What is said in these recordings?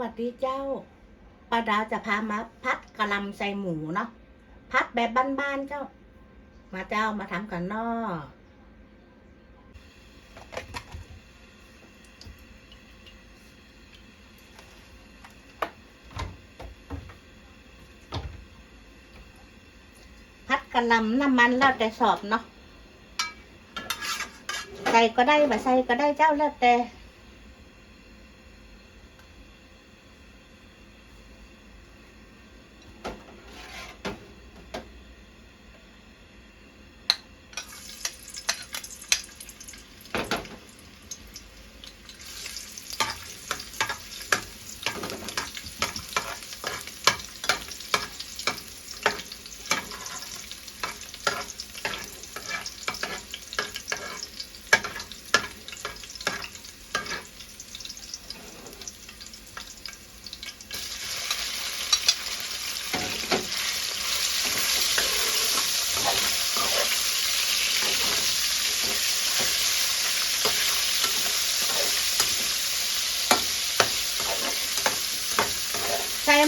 วัสดีเจ้าป้าดาวจะพามาพัดกะลำใส่หมูเนาะ พัดแบบบ้านๆเจ้า มาเจ้ามาทำกันเนาะพัดกะลำน้ำมันแล้วแต่สอบเนาะ ใส่ก็ได้บ่ใส่ก็ได้เจ้าแล้วแต่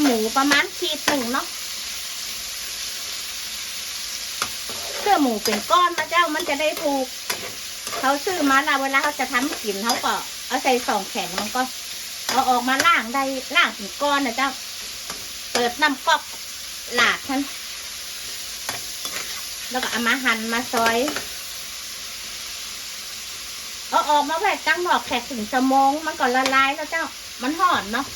หมูประมาณขีดหนึ่งเนาะเสื้อหมูเป็นก้อนมาเจ้ามันจะได้ถูกเขาซื้อมาแล้วเวลาเขาจะทำกินเขาก็ เอาใส่สองแขนมันก็เอาออกมาล่างได้ล่างเป็นก้อนนะเจ้า เปิดน้ำก๊อกหลาดท่านแล้วก็เอามาหั่นมาซอยเอาออกมาไว้ตั้งหมอกแขกถึงชั่วโมงมันก็ละลายแล้วเจ้า มันห่อนเนาะ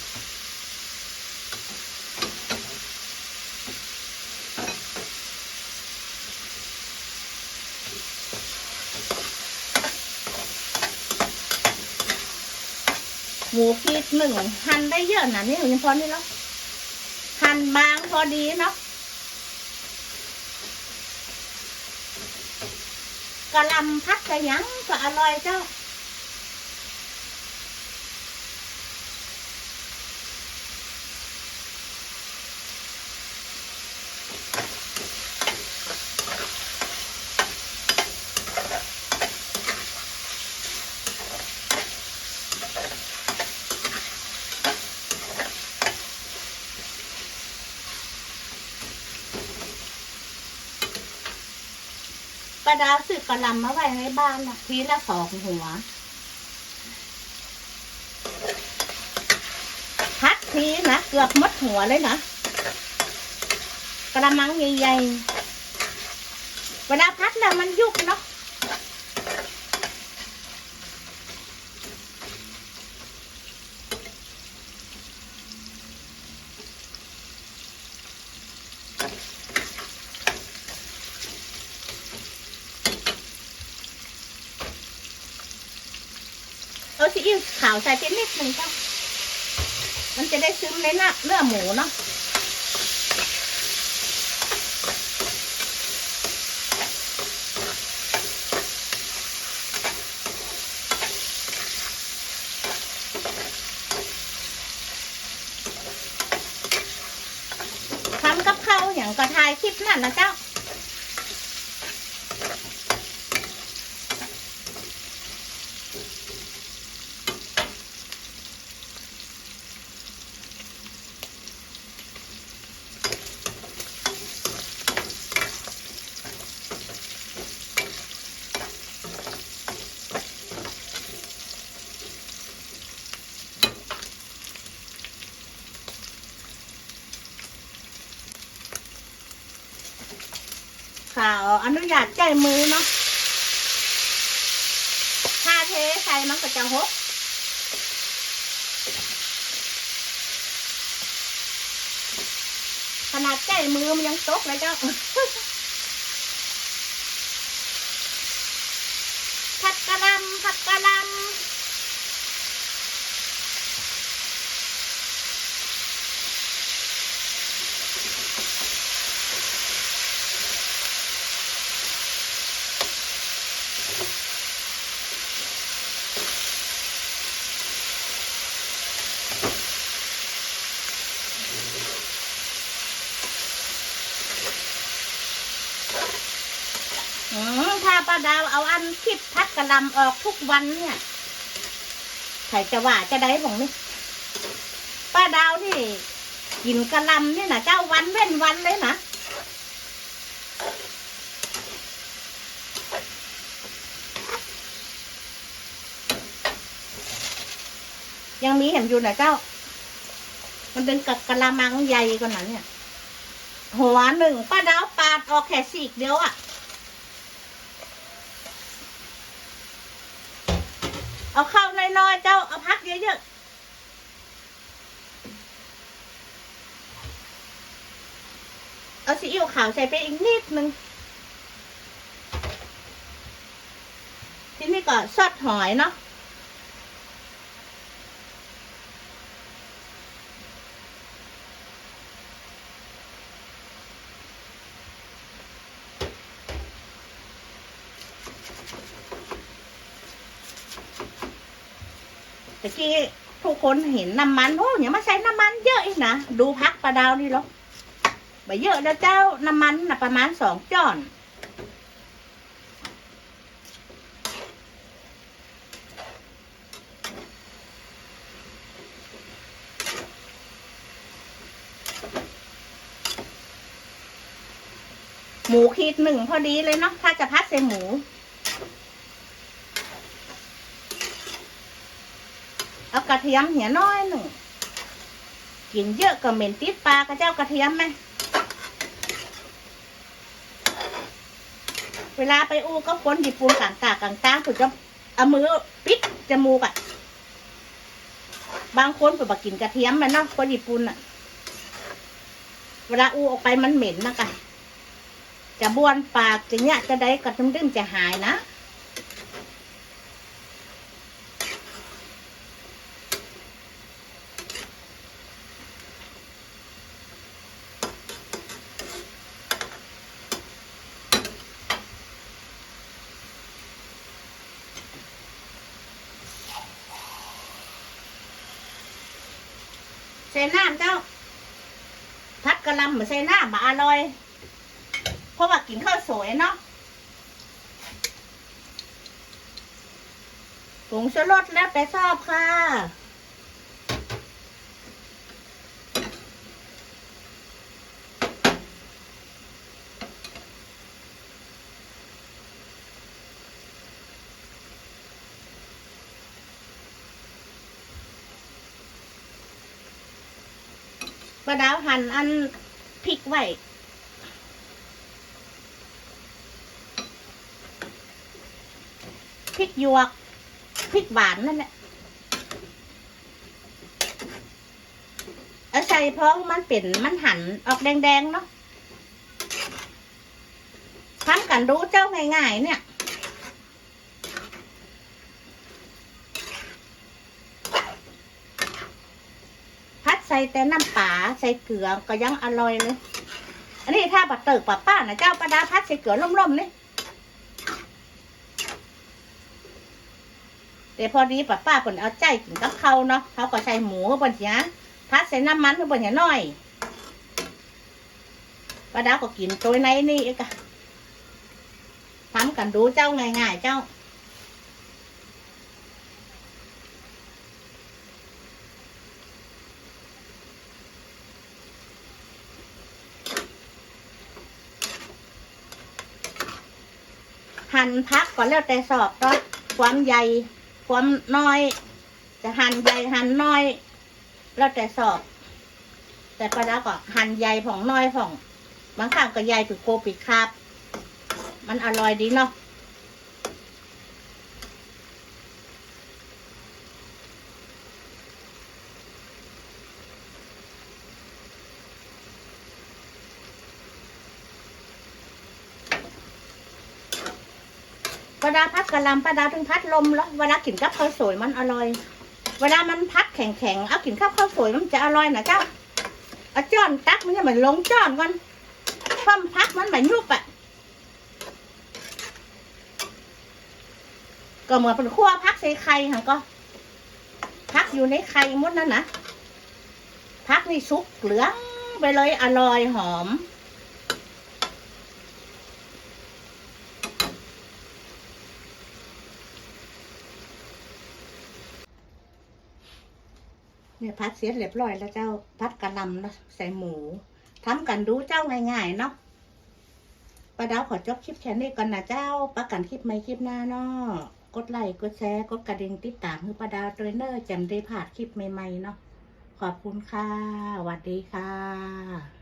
หมูขีดหนึ่งหั่นได้เยอะนะนี่ยังพอนี่เนาะหั่นบางพอดีเนาะกะลำพักกะหยังก็อร่อยเจ้า ประดาวซื้อกะลำมาไว้ในบ้านนะทีละสองหัวพัดทีนะเกือบหมดหัวเลยนะกระมังใหญ่ๆเวลาพัดแล้วมันยุบเนาะ ซีอิ๊วขาวใส่ไปนิดหนึ่งเจ้า มันจะได้ซึมในเนื้อเนื้อหมูเนาะทำกับข้าวอย่างก็ถ่ายคลิปนั่นนะเจ้า อนุญาตใจมือเนาะถ้าเทใส่มันก็จะหกขนาดใจมือมันยังตกเลยเจ้าผัดกะลำผัดกะลำ อืมถ้าป้าดาวเอาอันคิดพัดกระลำออกทุกวันเนี่ยใครจะว่าจะได้ผมนี่ป้าดาวนี่กินกระลำเนี่ยนะเจ้าวันเว้นวันเลยนะยังมีเห็นอยู่นะเจ้า มันเป็นกะกะละมังใหญ่กว่านั้นเนี่ย หัวหนึ่งป้าดาวปาดออกแค่สีกเดียวอะ่ะ เอาเข้าน้อยๆ เจ้า เอาพักเยอะๆ เอาซีอิ๊วขาวใส่ไปอีกนิดนึง ทีนี้ก็ซอสหอยเนาะะกี้ทุกคนเห็นน้ำมันโอ้อย่ามาใช้น้ำมันเยอะอีกนะดูพักปลาดาวนี่หรอกไปเยอะแล้วเจ้าน้ำมันนะประมาณสองจ้อนหมูขีดหนึ่งพอดีเลยเนาะถ้าจะพัดใส่หมู เอากระเทียมเหี่ยน้อยหนึ่งกินเยอะก็เหม็นติดปลากระเจ้ากระเทียมไหมเวลาไปอู้ก็คนญี่ปุ่นต่างๆต่างๆถูกจะเอามือปิดจมูกอะบางคนก็บอกกินกระเทียมมันเนาะคนญี่ปุ่นอะเวลาอู้ออกไปมันเหม็นมากะจะบ้วนปากจะเนี้ยจะได้กระทุ่มดึ้มจะหายนะ ส่น้ำเจ้า พัดกะหลำเหมือนใส่น้ำมาอร่อย เพราะว่ากินข้าวสวยเนาะผงชูรสแล้วแต่ชอบค่ะ ปลาดาวหั่นอันพริกไว้พริกหยวกพริกหวานนั่นแหละเอาใส่เพราะมันเป็นมันหั่นออกแดงๆเนาะทำกันรู้เจ้าง่ายๆเนี่ย ใส่แต่น้ำปลาใส่เกลือก็ยังอร่อยเลย อันนี้ถ้าปลาเติกปลาป้านะเจ้าปลาดาพัดใส่เกลือล่มๆนี่แต่พอดีป้าป้าเปิ่นเอาใจกินกับเขาเนาะเขาก็ใส่หมูเปิ่นเสียพัดใส่น้ำมันเปิ่นเสียน้อยป้าดาก็กินตัวในนี่เองอะทำกันดูเจ้าง่ายๆเจ้า หั่นพักก่อนแล้วแต่สอบเนาะความใหญ่ความน้อย จะหั่นใหญ่หั่นน้อย แล้วแต่สอบ แต่ปลาดาก็หั่นใหญ่ผ่องน้อยผ่องบางครั้งก็ใหญ่ถึงโกปีกคาบมันอร่อยดีเนาะ ปลาดาพัดกะลำปลาดาถึงพัดลมแล้วเวลากินกับข้าวสวยมันอร่อย เวลามันพัดแข็งๆเอากินข้าวข้าวสวยมันจะอร่อยนะเจ้าเอาจ้อนตักมันจะเหมือนลงจ้อนกันความพักมันเหมือนยุบอะก็เหมือนเป็นขั้วพักใส่ไข่หังก็พักอยู่ในไข่มดนั่นนะพักนี่ซุกเหลืองไปเลยอร่อยหอม เนี่ยพัดเสียเรียบร้อยแล้วเจ้าพัดกระลำนะใส่หมูทำกันดูเจ้าง่ายๆเนาะป้าดาวขอจบคลิปแค่นี้ก่อนนะเจ้าประกันคลิปใหม่คลิปหน้าเนาะกดไลค์กดแชร์กดกระดิ่งติดตามคือป้าดาวตัวเนอร์จำได้ผ่านคลิปใหม่ๆเนาะขอบคุณค่ะสวัสดีค่ะ